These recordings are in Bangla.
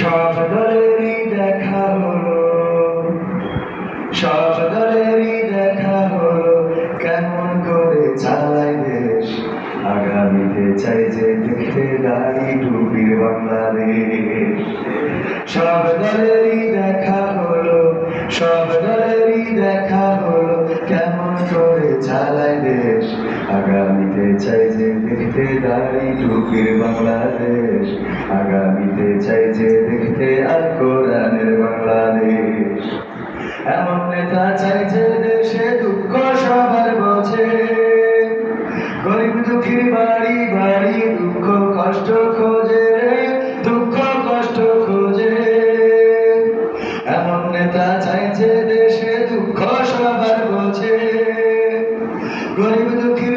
সব দলেরই দেখা হলো। সব দলেরই দেখা হলো। কেমন করে চালাই দেশ। আগামীতে চাই যে দেখতে দাঁড়ি টুপির বাংলাদেশ। সব দলেরই দেখা হলো। সব দলেরই দেখা হলো। কেমন করে চালাই দেশ। আগামীতে চাই যে দেখতে দাঁড়ি টুপির বাংলাদেশ, আগামীতে চাই যে দেখতে আর কোরআনের বাংলাদেশ। এমন নেতা চাই যে দেশে দুঃখ সবার বোঝে গরিব দুঃখীর বাড়ি বাড়ি দুঃখ কষ্ট খোঁজে দুঃখ কষ্ট খোঁজে। এমন নেতা চাই যে দেশে দুঃখ সবার বোঝে গরিব দুঃখীর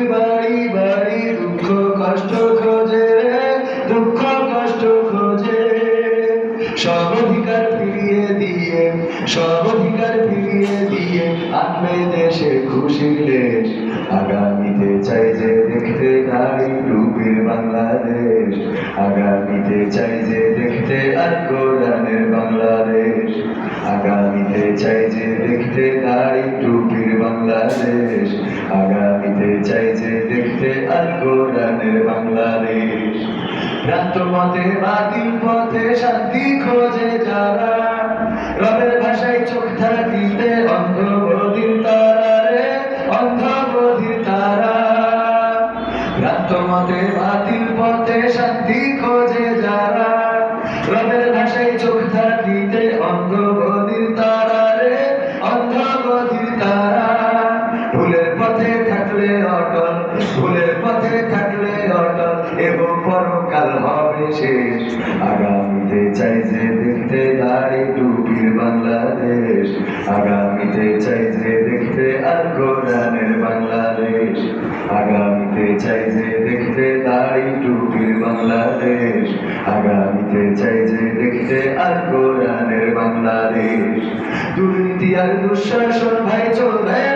সব অধিকার ফিরিয়ে দিয়ে, সব অধিকার ফিরিয়ে দিয়ে আনবে দেশে খুশির দেশ। আগামীতে চাই যে দেখতে নারী রূপের বাংলাদেশ। আগামীতে চাই যে দেখতে আর কোরআনের বাংলাদেশ। আগামীতে চাই যে দেখতে নারী টুপির বাংলাদেশ। আগামীতে চাই যে দেখতে আর কোরআনের বাংলাদেশ। ভ্রান্ত মতে বাতিল পথে শান্তি খোঁজে যারা। রবের ভাষায় চোখ থাকিতে অন্ধ বধির তারা রে অন্ধ বধির তারা। ভ্রান্ত মতে বাতিল পথে শান্তি খোঁজে যারা। রবের ভাষায় চোখ থাকিতে অন্ধ বধির তারা রে অন্ধ তারা। ভুলের পথে থাকলে অটল, ভুলের পথে থাকলে অটল। এবং পরকাল হবে শেষ। আগামীতে চাই যে দেখতে দাঁড়ি টুপির বাংলাদেশ। আগামীতে চাই যে দেখতে আর কোরআনের বাংলাদেশ। আগামীতে চাই যে দেখতে টুপির বাংলাদেশ। আগামীতে চাই যে দেখতে আর কোরআনের বাংলাদেশ। দুর্নীতি আর দুঃশাসন ভাই চলবে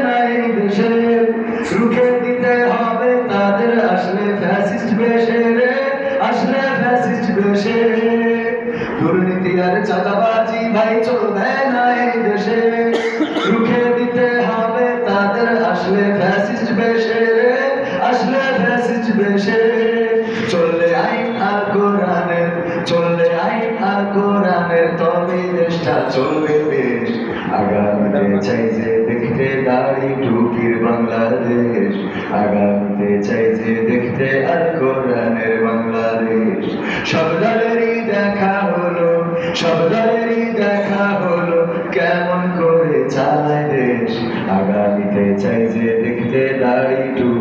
বেশে দুর্নীতি আর চাঁদাবাজি ভাই চলবে না এই দেশে। রুখে দিতে হবে তাদের, আসলে ফ্যাসিস্ট বেশে আসলে ফ্যাসিস্ট বেশে। চললে আইন আর কোরআনের, চললে আইন আর কোরআনের তবে দেশটা চলবে বেশ। আগামীতে চাই যে দেখতে দাড়ি টুপির বাংলাদেশ। আগামীতে চাই যে সব দেখা হলো। কেমন করে চালায় দেশ? আগামীতে চাই যে দেখতে দাড়ি টুপি